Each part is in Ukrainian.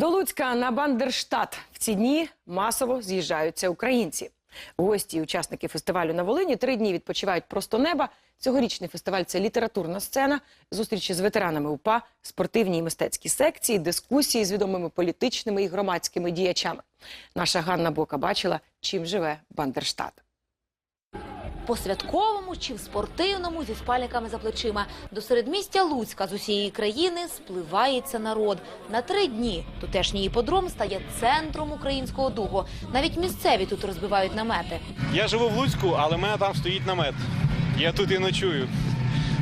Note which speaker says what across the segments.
Speaker 1: До Луцька на Бандерштат в ці дні масово з'їжджаються українці. Гості і учасники фестивалю на Волині три дні відпочивають просто неба. Цьогорічний фестиваль це літературна сцена, зустрічі з ветеранами УПА, спортивні і мистецькі секції, дискусії з відомими політичними і громадськими діячами. Наша Ганна Бока бачила, чим живе Бандерштат.
Speaker 2: По святковому чи в спортивному зі спальниками за плечима до середмістя Луцька з усієї країни спливається народ. На три дні тутешній іподром стає центром українського духу. Навіть місцеві тут розбивають намети.
Speaker 3: Я живу в Луцьку, але в мене там стоїть намет. Я тут і ночую.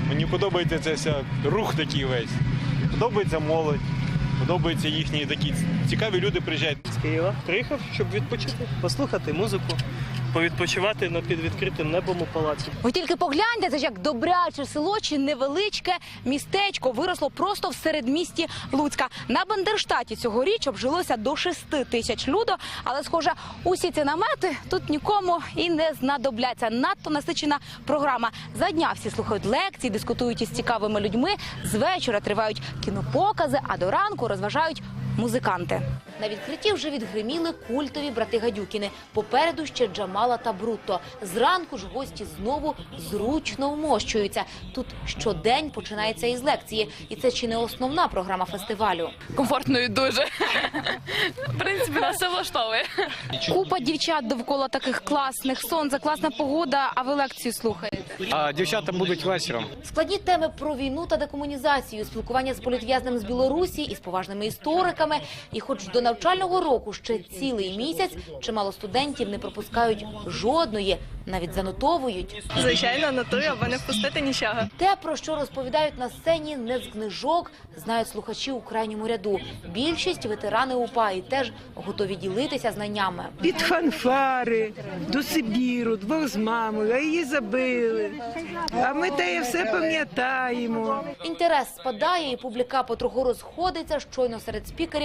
Speaker 3: Мені подобається цей вся рух такий весь. Подобається молодь, подобаються їхні такі цікаві люди приїжджають.
Speaker 4: Києва. Приїхав, щоб відпочити, послухати музику, повідпочивати на під відкритим небом у палаці.
Speaker 2: Ви тільки погляньте, це ж як добряче село чи невеличке містечко виросло просто в середмісті Луцька. На Бандерштаті цьогоріч обжилося до 6 тисяч люду, але схоже, усі ці намети тут нікому і не знадобляться. Надто насичена програма. За дня всі слухають лекції, дискутують із цікавими людьми. З вечора тривають кінопокази, а до ранку розважають музиканти. На відкритті вже відгриміли культові брати Гадюкіни. Попереду ще Джамала та Брутто. Зранку ж гості знову зручно вмощуються. Тут щодень починається із лекції, і це чи не основна програма фестивалю.
Speaker 5: комфортною дуже. В принципі, нас все влаштовує.
Speaker 2: Купа дівчат довкола таких класних сонце, класна погода. А ви лекцію слухаєте?
Speaker 6: А дівчата будуть вечором.
Speaker 2: Складні теми про війну та декомунізацію, спілкування з політв'язним з Білорусі і з поважними істориками. І, хоч до навчального року ще цілий місяць, чимало студентів не пропускають жодної, навіть занотовують.
Speaker 5: Звичайно, нотую, аби не впустити нічого.
Speaker 2: Те, про що розповідають на сцені, не з книжок, знають слухачі у крайньому ряду. Більшість ветерани УПА і теж готові ділитися знаннями.
Speaker 7: Від фанфари до Сибіру, двох з мамою, а її забили. А ми те все пам'ятаємо.
Speaker 2: Інтерес спадає, і публіка потроху розходиться. Щойно серед спікерів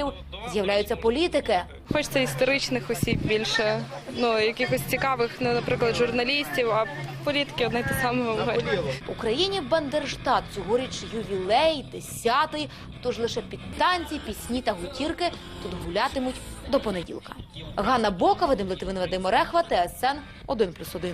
Speaker 2: з'являються політики.
Speaker 5: Хочеться історичних осіб більше, ну якихось цікавих, ну, наприклад, журналістів, а політики одне те саме говорять.
Speaker 2: Україні Бандерштат цьогоріч ювілей, десятий. Тож лише під танці, пісні та гутірки тут гулятимуть до понеділка. Ганна Бока, Вадим Литвин, Вадим Орехва, ТСН 1+,1.